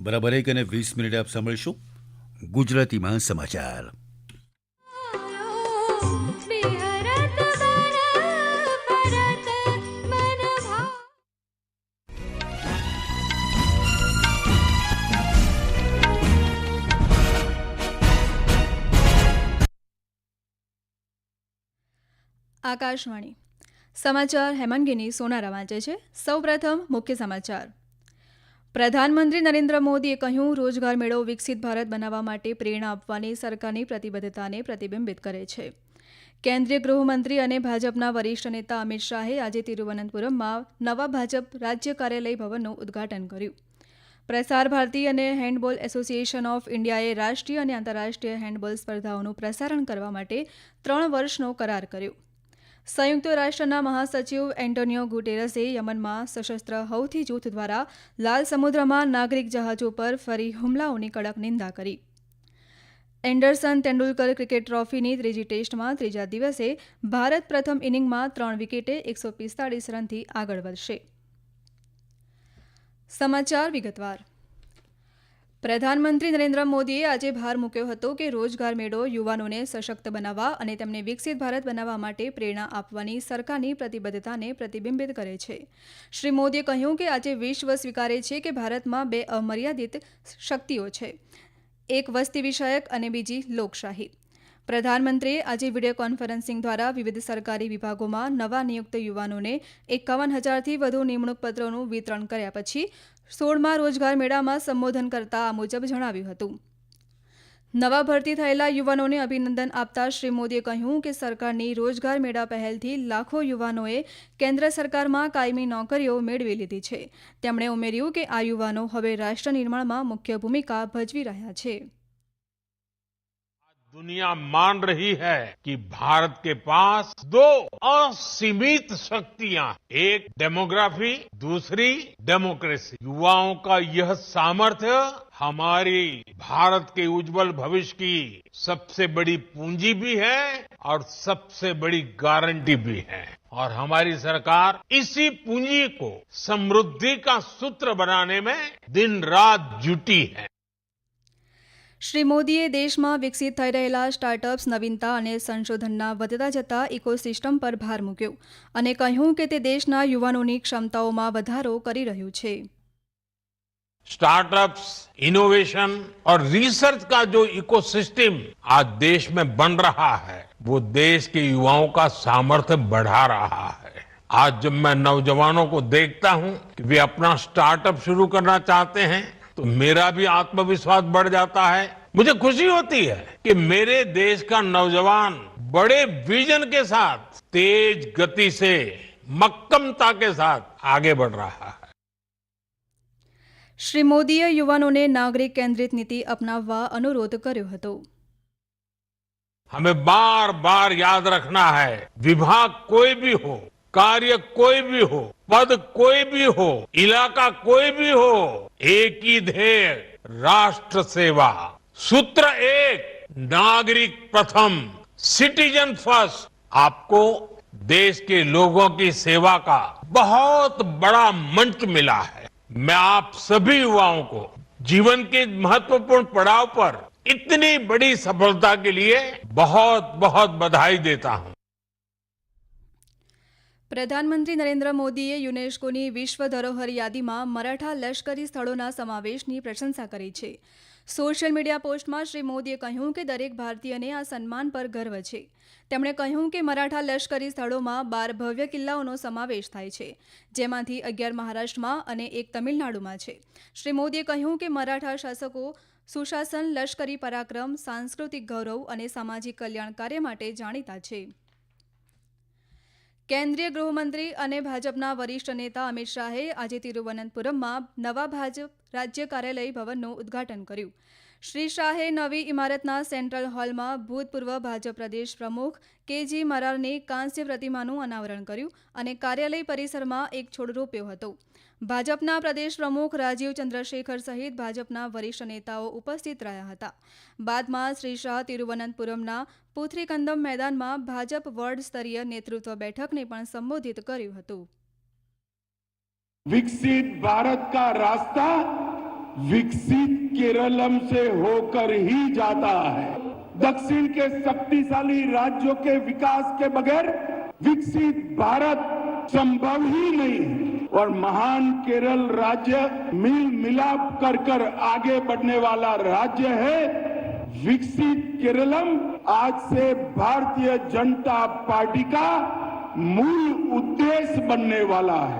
બરાબર એક અને વીસ મિનિટે આપ સાંભળીશું ગુજરાતીમાં સમાચાર. આકાશવાણી. સમાચાર હેમાંગીની સોનારા વાંચે છે. સૌપ્રથમ મુખ્ય સમાચાર. પ્રધાનમંત્રી નરેન્દ્ર મોદીએ કહ્યું, રોજગાર મેળો વિકસિત ભારત બનાવવા માટે પ્રેરણા આપવાની સરકારની પ્રતિબદ્ધતાને પ્રતિબિંબિત કરે છે. કેન્દ્રીય ગૃહમંત્રી અને ભાજપના વરિષ્ઠ નેતા અમિત શાહે આજે તિરુવનંતપુરમમાં નવા ભાજપ રાજ્ય કાર્યાલય ભવનનું ઉદ્ઘાટન કર્યું. પ્રસાર ભારતી અને હેન્ડબોલ એસોસિએશન ઓફ ઇન્ડિયાએ રાષ્ટ્રીય અને આંતરરાષ્ટ્રીય હેન્ડબોલ સ્પર્ધાઓનું પ્રસારણ કરવા માટે ત્રણ વર્ષનો કરાર કર્યો. સંયુક્ત રાષ્ટ્રના મહાસચિવ એન્ટોનિયો ગુટેરસે યમનમાં સશસ્ત્ર હૌથી જૂથ દ્વારા લાલ સમુદ્રમાં નાગરિક જહાજો પર ફરી હુમલાઓની કડક નિંદા કરી. એન્ડરસન તેંડુલકર ક્રિકેટ ટ્રોફીની ત્રીજી ટેસ્ટમાં ત્રીજા દિવસે ભારત પ્રથમ ઇનિંગમાં ત્રણ વિકેટે એકસો પિસ્તાળીસ રનથી આગળ વધશે. સમાચાર વિગતવાર. પ્રધાનમંત્રી નરેન્દ્ર મોદીએ આજે ભાર મૂક્યો હતો કે રોજગાર મેળો યુવાનોને સશક્ત બનાવવા અને તેમને વિકસિત ભારત બનાવવા માટે પ્રેરણા આપવાની સરકારની પ્રતિબદ્ધતાને પ્રતિબિંબિત કરે છે. શ્રી મોદીએ કહ્યું કે આજે વિશ્વ સ્વીકારે છે કે ભારતમાં બે અમર્યાદિત શક્તિઓ છે. એક વસ્તી વિષયક અને બીજી લોકશાહી. પ્રધાનમંત્રીએ આજે વીડિયો કોન્ફરન્સિંગ દ્વારા વિવિધ સરકારી વિભાગોમાં નવા નિયુક્ત યુવાનોને એકાવન હજારથી વધુ નિમણૂક પત્રોનું વિતરણ કર્યા પછી સોળમા રોજગાર મેળામાં સંબોધન કરતા આ મુજબ જણાવ્યું હતું. નવા ભરતી થયેલા યુવાનોને અભિનંદન આપતા શ્રી મોદીએ કહ્યું કે સરકારની રોજગાર મેળા પહેલથી લાખો યુવાનોએ કેન્દ્ર સરકારમાં કાયમી નોકરીઓ મેળવી લીધી છે. તેમણે ઉમેર્યું કે આ યુવાનો હવે રાષ્ટ્ર નિર્માણમાં મુખ્ય ભૂમિકા ભજવી રહ્યા છે. दुनिया मान रही है कि भारत के पास दो असीमित शक्तियाँ। एक डेमोग्राफी, दूसरी डेमोक्रेसी। युवाओं का यह सामर्थ्य हमारी भारत के उज्जवल भविष्य की सबसे बड़ी पूंजी भी है और सबसे बड़ी गारंटी भी है। और हमारी सरकार इसी पूंजी को समृद्धि का सूत्र बनाने में दिन रात जुटी है। શ્રી મોદીએ દેશમાં વિકસિત થઈ રહેલા સ્ટાર્ટઅપ્સ નવીનતા અને સંશોધનના વધતા જતા ઇકોસિસ્ટમ પર ભાર મૂક્યો અને કહ્યું કે તે દેશના યુવાનોની ક્ષમતાઓમાં વધારો કરી રહ્યું છે स्टार्टअप्स इनोवेशन और रिसर्च का जो इकोसिस्टम आज देश में बन रहा है वो देश के युवाओं का सामर्थ्य बढ़ा रहा है आज जब मैं नौजवानों को देखता हूं कि वे अपना स्टार्टअप शुरू करना चाहते हैं तो मेरा भी आत्मविश्वास बढ़ जाता है मुझे खुशी होती है कि मेरे देश का नौजवान बड़े विजन के साथ तेज गति से मक्कमता के साथ आगे बढ़ रहा है શ્રી મોદીએ યુવાનોને નાગરિક કેન્દ્રિત નીતિ અપનાવવા અનુરોધ કર્યો હતો हमें बार बार याद रखना है विभाग कोई भी हो कार्य कोई भी हो, पद कोई भी हो, इलाका कोई भी हो, एक ही ध्येय, राष्ट्र सेवा। सूत्र एक, नागरिक प्रथम, सिटीजन फ़र्स्ट। आपको देश के लोगों की सेवा का बहुत बड़ा मंच मिला है। मैं आप सभी युवाओं को जीवन के महत्वपूर्ण पड़ाव पर इतनी बड़ी सफलता के लिए बहुत बहुत बधाई देता हूँ। પ્રધાનમંત્રી નરેન્દ્ર મોદીએ યુનેસ્કોની વિશ્વ ધરોહર યાદીમાં મરાઠા લશ્કરી સ્થળોના સમાવેશની પ્રશંસા કરી છે. સોશિયલ મીડિયા પોસ્ટમાં શ્રી મોદીએ કહ્યું કે દરેક ભારતીયને આ સન્માન પર ગર્વ છે. તેમણે કહ્યું કે મરાઠા લશ્કરી સ્થળોમાં બાર ભવ્ય કિલ્લાઓનો સમાવેશ થાય છે, જેમાંથી અગિયાર મહારાષ્ટ્રમાં અને એક તમિલનાડુમાં છે. શ્રી મોદીએ કહ્યું કે મરાઠા શાસકો સુશાસન, લશ્કરી પરાક્રમ, સાંસ્કૃતિક ગૌરવ અને સામાજિક કલ્યાણ કાર્ય માટે જાણીતા છે. કેન્દ્રીય ગૃહમંત્રી અને ભાજપના વરિષ્ઠ નેતા અમિત શાહે આજે તિરુવનંતપુરમમાં નવા ભાજપ રાજ્ય કાર્યાલય ભવનનું ઉદ્ઘાટન કર્યું. શ્રી શાહે નવી ઇમારતના સેન્ટ્રલ હોલમાં ભૂતપૂર્વ ભાજપ પ્રદેશ પ્રમુખ કેજી મરારની કાંસ્ય પ્રતિમાનું અનાવરણ કર્યું અને કાર્યાલય પરિસરમાં એક છોડ રોપ્યો હતો. ભાજપના પ્રદેશ પ્રમુખ રાજીવ ચંદ્રશેખર સહિત ભાજપના વરિષ્ઠ નેતાઓ ઉપસ્થિત રહ્યા હતા. બાદમાં શ્રી શાહ તિરુવનંતપુરમના પુથરીકંદમ મેદાનમાં ભાજપ વર્લ્ડ સ્તરીય નેતૃત્વ બેઠકને પણ સંબોધિત કર્યું હતું. વિકસિત ભારત કા રાસ્તા विकसित केरलम से होकर ही जाता है। दक्षिण के शक्तिशाली राज्यों के विकास के बगैर विकसित भारत संभव ही नहीं है। और महान केरल राज्य मिल मिलाप कर कर आगे बढ़ने वाला राज्य है। विकसित केरलम आज से भारतीय जनता पार्टी का मूल उद्देश्य बनने वाला है।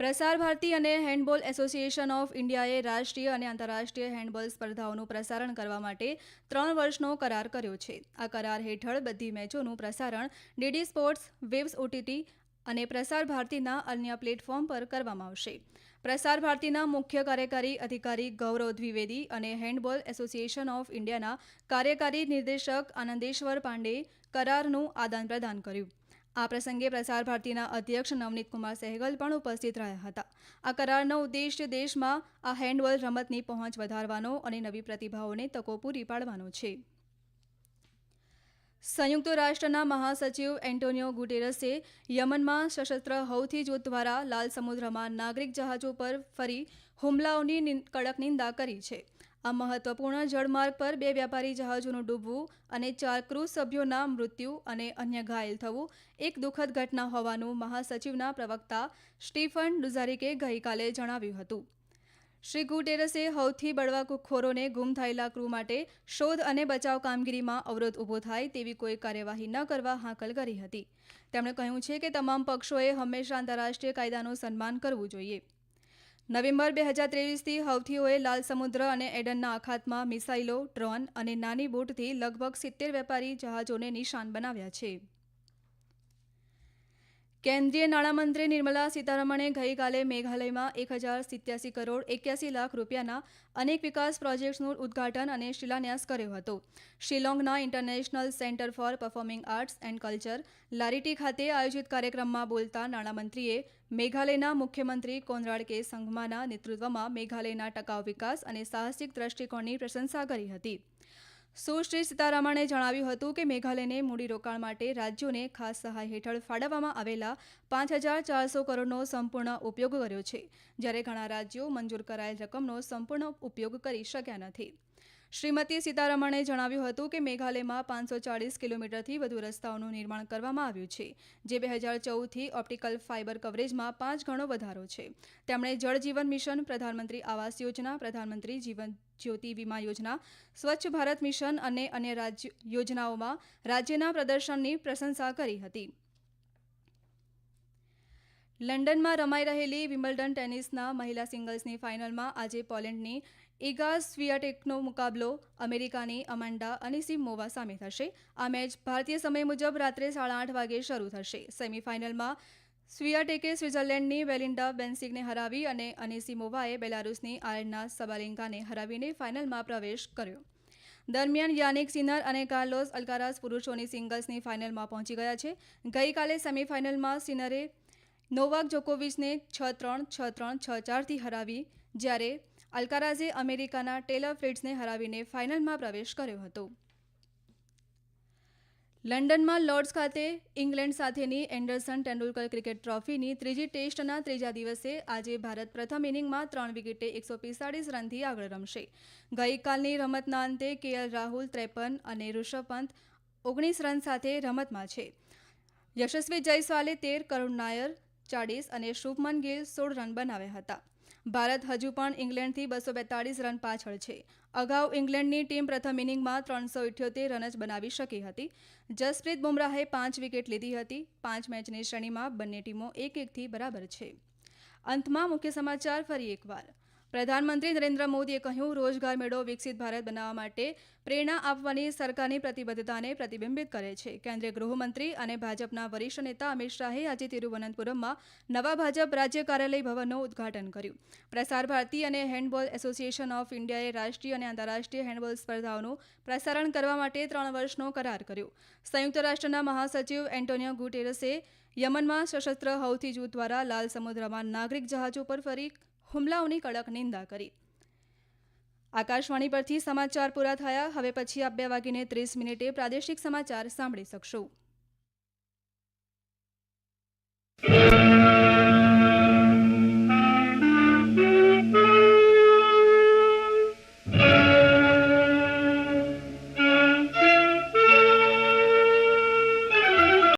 પ્રસાર ભારતી અને હેન્ડબોલ એસોસિએશન ઓફ ઇન્ડિયાએ રાષ્ટ્રીય અને આંતરરાષ્ટ્રીય હેન્ડબોલ સ્પર્ધાઓનું પ્રસારણ કરવા માટે ત્રણ વર્ષનો કરાર કર્યો છે. આ કરાર હેઠળ બધી મેચોનું પ્રસારણ ડીડી સ્પોર્ટ્સ, વેવ્સ ઓટીટી અને પ્રસાર ભારતીના અન્ય પ્લેટફોર્મ પર કરવામાં આવશે. પ્રસાર ભારતીના મુખ્ય કાર્યકારી અધિકારી ગૌરવ દ્વિવેદી અને હેન્ડબોલ એસોસિએશન ઓફ ઇન્ડિયાના કાર્યકારી નિર્દેશક આનંદેશ્વર પાંડેએ કરારનું આદાન પ્રદાન કર્યું. આ પ્રસંગે પ્રસાર ભારતીના અધ્યક્ષ નવનીત કુમાર સહેગલ પણ ઉપસ્થિત રહ્યા હતા. આ કરારનો ઉદ્દેશ્ય દેશમાં આ હેન્ડબોલ રમતની પહોંચ વધારવાનો અને નવી પ્રતિભાઓને તકો પૂરી પાડવાનો છે. સંયુક્ત રાષ્ટ્રના મહાસચિવ એન્ટોનિયો ગુટેરસે યમનમાં સશસ્ત્ર હૌથી જૂથ દ્વારા લાલ સમુદ્રમાં નાગરિક જહાજો પર ફરી હુમલાઓની કડક નિંદા કરી છે. આ મહત્વપૂર્ણ જળમાર્ગ પર બે વ્યાપારી જહાજોનું ડૂબવું અને ચાર ક્રૂઝ સભ્યોના મૃત્યુ અને અન્ય ઘાયલ થવું એક દુઃખદ ઘટના હોવાનું મહાસચિવના પ્રવક્તા સ્ટીફન ડુઝારિકે ગઈકાલે જણાવ્યું હતું. શ્રી ગુટેરસે હૌથી બળવાખોરોને ગુમ થયેલા ક્રૂ માટે શોધ અને બચાવ કામગીરીમાં અવરોધ ઊભો થાય તેવી કોઈ કાર્યવાહી ન કરવા હાકલ કરી હતી. તેમણે કહ્યું છે કે તમામ પક્ષોએ હંમેશા આંતરરાષ્ટ્રીય કાયદાનું સન્માન કરવું જોઈએ. નવેમ્બર બે હજાર ત્રેવીસથી હવથીઓએ લાલ સમુદ્ર અને એડનના અખાતમાં મિસાઇલો, ડ્રોન અને નાની બોટથી લગભગ સિત્તેર વેપારી જહાજોને નિશાન બનાવ્યા છે. કેન્દ્રીય નાણામંત્રી નિર્મલા સીતારમણે ગઈકાલે મેઘાલયમાં એક હજાર સિત્યાસી કરોડ એક્યાસી લાખ રૂપિયાના અનેક વિકાસ પ્રોજેક્ટ્સનું ઉદ્ઘાટન અને શિલાન્યાસ કર્યો હતો. શિલોંગના international centre for performing arts and culture, લારીટી ખાતે આયોજિત કાર્યક્રમમાં બોલતા નાણામંત્રીએ મેઘાલયના મુખ્યમંત્રી કોનરાડ કે સંઘમાના નેતૃત્વમાં મેઘાલયના ટકાઉ વિકાસ અને સાહસિક દ્રષ્ટિકોણની પ્રશંસા કરી હતી. સુશ્રી સીતારામણે જણાવ્યું હતું કે મેઘાલયને મૂડીરોકાણ માટે રાજ્યોને ખાસ સહાય હેઠળ ફાળવવામાં આવેલા પાંચ હજાર ચારસો કરોડનો સંપૂર્ણ ઉપયોગ કર્યો છે. જ્યારે ઘણા રાજ્યો મંજૂર કરાયેલ રકમનો સંપૂર્ણ ઉપયોગ કરી શક્યા નથી. શ્રીમતી સીતારમણે જણાવ્યું હતું કે મેઘાલયમાં પાંચસો ચાળીસ કિલોમીટરથી વધુ રસ્તાઓનું નિર્માણ કરવામાં આવ્યું છે, જે બે હજાર ચૌદથી ઓપ્ટિકલ ફાઇબર કવરેજમાં પાંચ ગણો વધારો છે. તેમણે જળજીવન મિશન, પ્રધાનમંત્રી આવાસ યોજના, પ્રધાનમંત્રી જીવન જ્યોતિ વીમા યોજના, સ્વચ્છ ભારત મિશન અને અન્ય રાજ્ય યોજનાઓમાં રાજ્યના પ્રદર્શનની પ્રશંસા કરી હતી. લંડનમાં રમાઈ રહેલી વિમ્બલ્ડન ટેનિસના મહિલા સિંગલ્સની ફાઇનલમાં આજે પોલેન્ડની ઇગા સ્વિયાટેકનો મુકાબલો અમેરિકાની અમાંડા અનિસિમોવા સામે થશે. આ મેચ ભારતીય સમય મુજબ રાત્રે સાડા આઠ વાગે શરૂ થશે. સેમીફાઇનલમાં સ્વિયાટેકે સ્વિટ્ઝરલેન્ડની વેલિન્ડા બેન્સિગને હરાવી અને અનિસિમોવાએ બેલારુસની આયરના સબાલિંકાને હરાવીને ફાઇનલમાં પ્રવેશ કર્યો. દરમિયાન યાનિક સિનર અને કાર્લોસ અલ્કારાસ પુરુષોની સિંગલ્સની ફાઇનલમાં પહોંચી ગયા છે. ગઈકાલે સેમીફાઇનલમાં સિનરે નોવાક જોકોવિચને છ ત્રણ છ ત્રણ, છ ચારથી હરાવી, જ્યારે અલ્કારાઝે અમેરિકાના ટેલર ફ્રિટ્સને હરાવીને ફાઇનલમાં પ્રવેશ કર્યો હતો. લંડનમાં લોર્ડ્સ ખાતે ઇંગ્લેન્ડ સાથેની એન્ડરસન તેંડુલકર ક્રિકેટ ટ્રોફીની ત્રીજી ટેસ્ટના ત્રીજા દિવસે આજે ભારત પ્રથમ ઇનિંગમાં ત્રણ વિકેટે એકસો પિસ્તાળીસ રનથી આગળ રમશે. ગઈકાલની રમતના અંતે કેએલ રાહુલ ત્રેપન અને ઋષભ પંત ઓગણીસ રન સાથે રમતમાં છે. યશસ્વી જયસ્વાલે તેર કરુણ નાયર, ચાળીસ અને શુભમન ગિલ સોળ રન બનાવ્યા હતા. ભારત હજુ પણ ઇંગ્લેન્ડથી બસો બેતાળીસ રન પાછળ છે. અગાઉ ઇંગ્લેન્ડની ટીમ પ્રથમ ઇનિંગમાં ત્રણસો ઇઠ્યોતેર રન જ બનાવી શકી હતી. જસપ્રીત બુમરાહે પાંચ વિકેટ લીધી હતી. પાંચ મેચની શ્રેણીમાં બંને ટીમો એક એકથી બરાબર છે. અંતમાં મુખ્ય સમાચાર ફરી એકવાર. પ્રધાનમંત્રી નરેન્દ્ર મોદીએ કહ્યું, રોજગાર મેળો વિકસિત ભારત બનાવવા માટે પ્રેરણા આપવાની સરકારની પ્રતિબદ્ધતાને પ્રતિબિંબિત કરે છે. કેન્દ્રીય ગૃહમંત્રી અને ભાજપના વરિષ્ઠ નેતા અમિત શાહે આજે તિરુવનંતપુરમમાં નવા ભાજપ રાજ્ય કાર્યાલય ભવનનું ઉદ્ઘાટન કર્યું. પ્રસાર ભારતી અને હેન્ડબોલ એસોસિએશન ઓફ ઇન્ડિયાએ રાષ્ટ્રીય અને આંતરરાષ્ટ્રીય હેન્ડબોલ સ્પર્ધાઓનું પ્રસારણ કરવા માટે ત્રણ વર્ષનો કરાર કર્યો. સંયુક્ત રાષ્ટ્રના મહાસચિવ એન્ટોનિયો ગુટેરસે યમનમાં સશસ્ત્ર હૌથી જૂથ દ્વારા લાલ સમુદ્રમાં નાગરિક જહાજો પર ફરી હુમલાઓની કડક નિંદા કરી. આકાશવાણી પરથી સમાચાર પૂરા થયા. હવે પછી આપ બે વાગીને ત્રીસ મિનિટે પ્રાદેશિક સમાચાર સાંભળી શકશો.